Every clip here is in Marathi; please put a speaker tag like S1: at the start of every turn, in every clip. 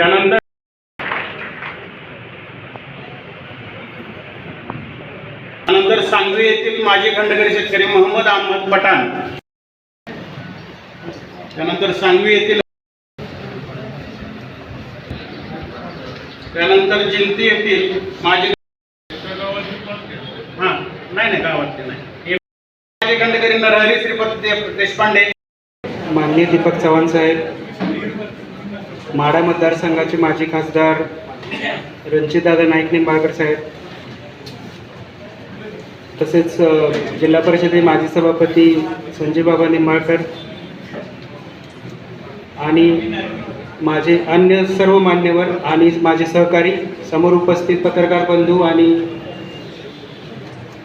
S1: त्यानंतर त्यानंतर सांगवी येथील माजी खंडकरी शेतकरी मोहम्मद अहमद पठाण. त्यानंतर सांगवी येथील त्यानंतर जिंती येथील माजी हां नाही नाही गावातले नाही. माजी खंडकरी नरहरी श्रीपत देशपांडे.
S2: माननीय दीपक चव्हाण साहेब माडा मतदारसंघाचे माजी खासदार रणजितदादा नाईक निंबाळकर साहेब. तसेच जिल्हा परिषदे माजी सभापती संजय बाबा निंबाळकर आणि माझे अन्य सर्व मान्यवर आणि माझे सहकारी समोर उपस्थित पत्रकार बंधू आणि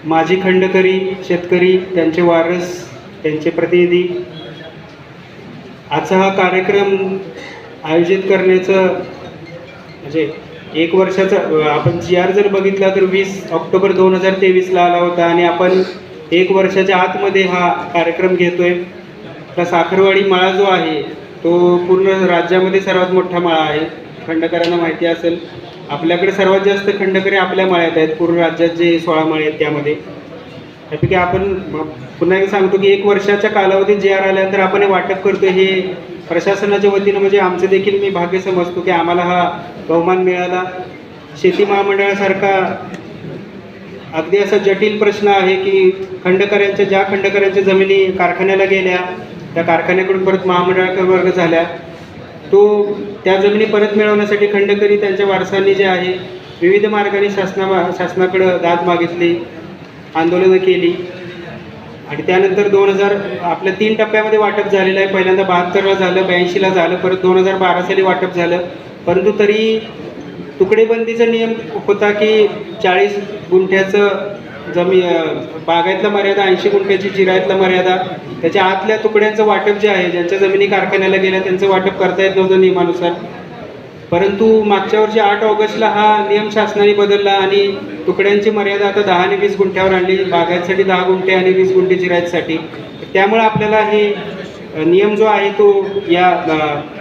S2: माजी खंडकरी शेतकरी त्यांचे वारस त्यांचे प्रतिनिधी. आजचा हा कार्यक्रम आयोजित करण्याचं म्हणजे एक वर्षाचा आपण जी आर जर बघितला तर वीस ऑक्टोबर दोन हजार तेवीसला आला होता आणि आपण एक वर्षाच्या आतमध्ये हा कार्यक्रम घेतोय. आपला साखरवाडी माळा जो आहे तो पूर्ण राज्यामध्ये सर्वात मोठा माळा आहे. खंडकरांना माहिती असेल आपल्याकडे सर्वात जास्त खंडकरी आपल्या माळ्यात आहेत. पूर्ण राज्यात जे सोळा माळे आहेत त्यामध्ये. त्यापैकी आपण पुन्हा एकदा सांगतो की एक वर्षाच्या कालावधीत जे आर आल्यानंतर आपण हे वाटप करतो हे प्रशासनाच्या वतीनं म्हणजे आमचं देखील मी भाग्य समजतो की आम्हाला हा बहुमान मिळाला. शेती महामंडळासारखा अगदी असा जटिल प्रश्न आहे की खंडकऱ्यांच्या ज्या खंडकऱ्यांच्या जमिनी कारखान्याला गेल्या त्या कारखान्याकडून परत महामंडळाकडे वर्ग झाल्या तो त्या जमिनी परत मिळवण्यासाठी खंडकरी त्यांच्या वारसांनी जे आहे विविध मार्गाने शासना शासनाकडं दाद मागितली आंदोलनं केली. आणि त्यानंतर दोन हजार आपल्या तीन टप्प्यामध्ये वाटप झालेलं आहे. पहिल्यांदा बहात्तरला झालं ब्याऐंशीला झालं परत दोन हजार बारा साली वाटप झालं. परंतु तरी तुकडेबंदीचा नियम होता की चाळीस गुंठ्याचं जमी बागायतला मर्यादा ऐंशी गुंठ्याची जिरायतला मर्यादा त्याच्या आतल्या तुकड्यांचं वाटप जे आहे ज्यांच्या जमिनी कारखान्याला गेल्या त्यांचं वाटप करता येत नव्हतं नियमानुसार. परंतु मागच्या वर्षी आठ ऑगस्टला हा नियम शासनाने बदलला आणि तुकड्यांची मर्यादा आता दहा आणि वीस गुंठ्यावर आणली. बागायतसाठी दहा गुंठे आणि वीस गुंठे जिरायतसाठी. त्यामुळे आपल्याला हे नियम जो आहे तो या परिपत्रकाल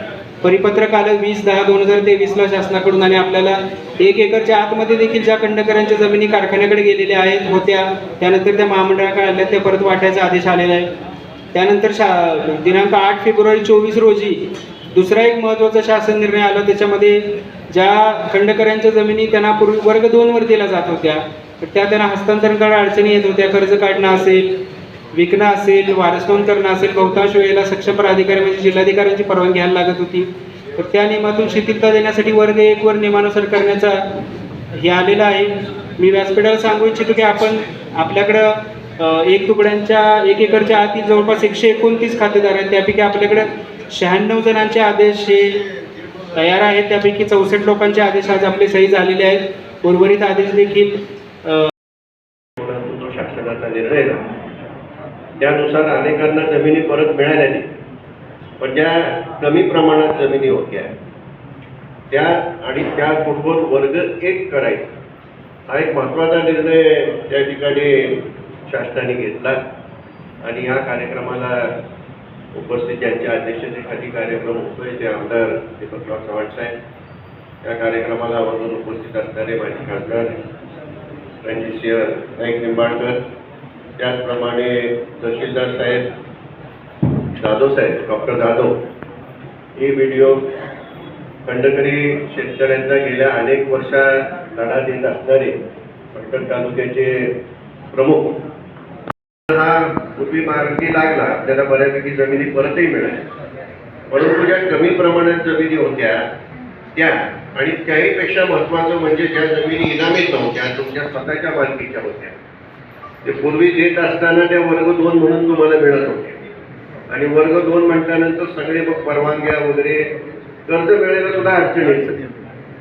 S2: परिपत्रक आलं वीस दहा दोन हजार तेवीसला शासनाकडून आणि आपल्याला एक एकरच्या आतमध्ये देखील ज्या खंडकरांच्या जमिनी कारखान्याकडे गेलेल्या आहेत होत्या त्यानंतर त्या महामंडळाकडे आल्या त्या परत वाटायचा आदेश आलेला आहे. त्यानंतर शा दिनांक आठ फेब्रुवारी चोवीस रोजी दुसरा एक महत्त्वाचा शासन निर्णय आला त्याच्यामध्ये ज्या खंडकऱ्यांच्या जमिनी त्यांना पूर्वी वर्ग दोनवर दिल्या जात होत्या तर त्या त्यांना हस्तांतरण करायला अडचणी येत होत्या कर्ज काढणं असेल विकणं असेल वारस करणं असेल बहुतांश वेळेला सक्षम प्राधिकारी म्हणजे जिल्हाधिकाऱ्यांची परवानगी घ्यायला लागत होती. तर त्या नियमातून शिथिलता देण्यासाठी वर्ग एक वर नियमानुसार करण्याचा हे आलेलं आहे. मी व्यासपीठाला सांगू इच्छितो की आपण आपल्याकडं एक तुकड्यांच्या एक एकरच्या आधी जवळपास एकशे एकोणतीस खातेदार आहेत. त्यापैकी आपल्याकडे शहाण्णव जणांचे आदेश हे तयार आहेत. त्यापैकी चौसष्ट लोकांचे आदेश आज आपले सही झालेले आहेत. उर्वरित आदेश देखील
S3: जो शासनाचा निर्णय त्यानुसार अनेकांना जमिनी परत मिळाल्या नाही पण ज्या कमी प्रमाणात जमिनी होत्या त्या आणि त्या कुटुंब वर्ग एक करायचा. हा एक महत्त्वाचा निर्णय त्या ठिकाणी शासनाने घेतला. आणि या कार्यक्रमाला उपस्थित ज्यांच्या अध्यक्षतेखाली कार्यक्रम होतोय ते आमदार दीपकराव चव्हाण साहेब. या कार्यक्रमाला आवर्जून उपस्थित असणारे माजी खासदार रणजितसिंह नाईक निंबाळकर त्याचप्रमाणे तहसीलदार साहेब जाधव साहेब डॉक्टर जाधव हे व्हिडिओ खंडकरी शेतकऱ्यांचा गेल्या अनेक वर्षा लढा देत असणारे पटकन तालुक्याचे प्रमुख हा पूर्वी मार्गी लागला आपल्याला बऱ्यापैकी जमिनी परतही मिळाल्या. परंतु ज्या कमी प्रमाणात जमिनी होत्या त्या आणि त्याहीपेक्षा महत्वाचं म्हणजे ज्या जमिनी इनामीत नव्हत्या तुमच्या स्वतःच्या मालकीच्या होत्या. ते पूर्वी देत असताना त्या वर्ग दोन म्हणून तुम्हाला मिळत होते. आणि वर्ग दोन म्हटल्यानंतर सगळे मग परवानग्या वगैरे कर्ज मिळायला सुद्धा अडचण येत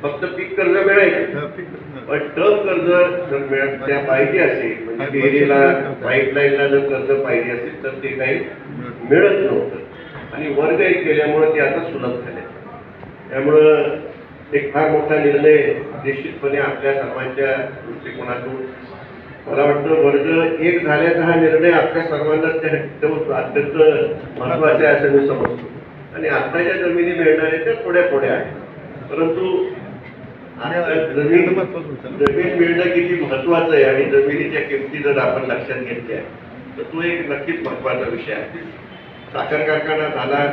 S3: फक्त पीक कर्ज मिळायचं पण टर्म कर्ज जर मिळत त्या पाहिजे असेल म्हणजे डेअरीला पाईपलाईनला जर कर्ज पाहिजे असेल तर ते काही मिळत नव्हतं. आणि वर्ग एक केल्यामुळं ते आता सुलभ झाले. त्यामुळं एक फार मोठा निर्णय निश्चितपणे आपल्या सर्वांच्या दृष्टिकोनातून. मला वाटतं वर्ग एक झाल्याचा हा निर्णय आपल्या सर्वांनाच त्या अत्यंत महत्त्वाचा आहे असं मी समजतो. आणि आत्ताच्या जमिनी मिळणाऱ्या त्या थोड्या थोड्या आहेत. परंतु जमीन जमीन मिळणं किती महत्वाचं आहे आणि जमिनीच्या किमती जर आपण लक्षात घेतल्या तर तो एक नक्कीच महत्त्वाचा विषय आहे. साखर कारखाना झाला.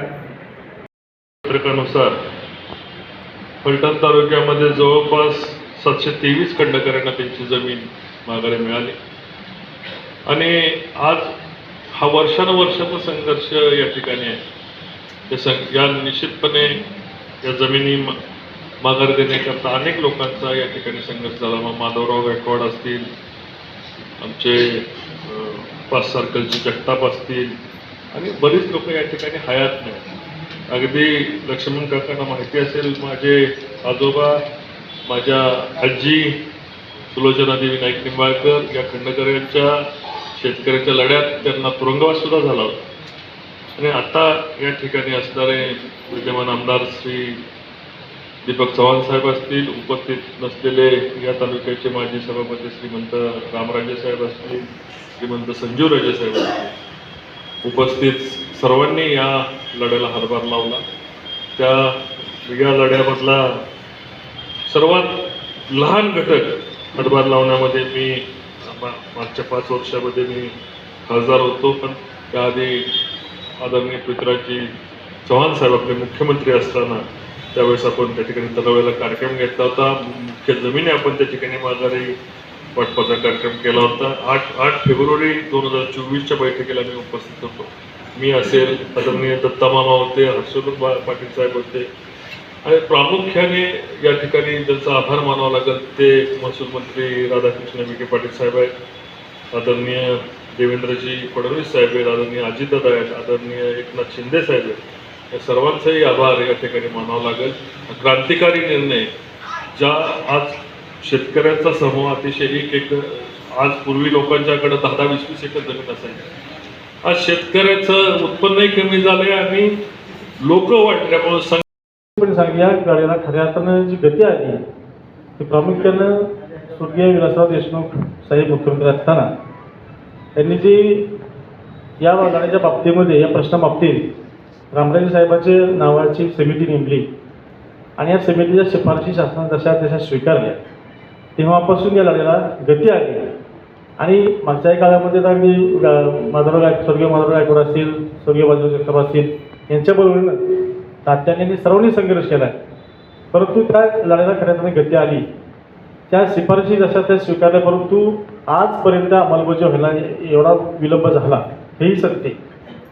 S4: पत्रकानुसार फलटण तालुक्यामध्ये जवळपास सातशे तेवीस खंडकऱ्यांना त्यांची जमीन माघारी मिळाली. आणि आज हा वर्षानुवर्षाचा संघर्ष या ठिकाणी आहे. या निश्चितपणे या जमिनी माघार देण्याकरता अनेक लोकांचा या ठिकाणी संघर्ष झाला. मग माधवराव गायकवाड असतील आमचे पास पाच सर्कलचे जगताप असतील आणि बरीच लोक या ठिकाणी हयात नाही. अगदी लक्ष्मण काकांना माहिती असेल माझे आजोबा माझ्या आजी सुलोचना देवी नाईक निंबाळकर या खंडकऱ्यांच्या शेतकऱ्यांच्या लढ्यात त्यांना तुरुंगवास सुद्धा झाला होता. आणि आता या ठिकाणी असणारे विद्यमान आमदार श्री दीपक चव्हाण साहेब असतील उपस्थित नसलेले या तालुक्याचे माजी सभापती श्रीमंत रामराजे साहेब असतील श्रीमंत संजीवराजे साहेब असतील. उपस्थित सर्वांनी या लढ्याला हातभार लावला. त्या या लढ्यामधला सर्वात लहान घटक हातभार लावण्यामध्ये मी मा- मागच्या पाच वर्षामध्ये मी खासदार होतो पण त्याआधी आदरणीय पृथ्वीराजजी चव्हाण साहेब आपले मुख्यमंत्री असताना त्यावेळेस आपण त्या ठिकाणी तलावेला कार्यक्रम घेतला होता. मुख्य जमिनी आपण त्या ठिकाणी माघारी वाटपाचा कार्यक्रम केला होता. आठ आठ फेब्रुवारी दोन हजार चोवीसच्या बैठकीला मी उपस्थित होतो. मी असेल आदरणीय दत्ता मामा होते हर्षवर्धन बा- पाटील साहेब होते. आणि प्रामुख्याने या ठिकाणी ज्यांचा आभार मानावा लागेल ते महसूल मंत्री राधाकृष्ण विखे पाटील साहेब आहेत. आदरणीय देवेंद्रजी फडणवीस साहेब आहेत. आदरणीय अजितदादा आहेत. आदरणीय एकनाथ शिंदे साहेब आहेत. या सर्वांचाही आभार या ठिकाणी मानावा लागेल. क्रांतिकारी निर्णय ज्या आज शेतकऱ्यांचा समूह अतिशय एक एक आज पूर्वी लोकांच्याकडे दहा दहा वीस वीस एकर जमीन असायची. आज शेतकऱ्याचं उत्पन्नही कमी झालंय आणि लोक वाटल्यामुळे सं
S5: पण या गाडीला खऱ्या अर्थानं जी गती आली ती प्रामुख्यानं स्वर्गीय विलासराव देशमुख साहेब मुख्यमंत्री असताना त्यांनी जी या गाड्याच्या बाबतीमध्ये या प्रश्नाबाबतीत रामराजे साहेबांच्या नावाची समिती नेमली. आणि या समितीच्या शिफारशी शासनाने जशा तशा स्वीकारल्या तेव्हापासून या लढ्याला गती आली आणि मागच्या काळामध्ये तर अगदी गा- माधवराव गाय स्वर्गीय माधवराव गायकवाड असतील स्वर्गीय बाजू जगताप असतील यांच्याबरोबरीनं तात्याने सर्वांनी संघर्ष केला आहे. परंतु त्या लढ्याला खऱ्या अर्थाने गती आली. त्या शिफारशी जशा त्या स्वीकारल्या परंतु आजपर्यंत अंमलबजावणी व्हायला एवढा विलंब झाला हेही सत्य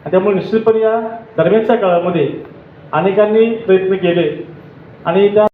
S5: त्यामुळे निश्चितपणे या दरम्यानच्या काळामध्ये अनेकांनी प्रयत्न केले. आणि त्या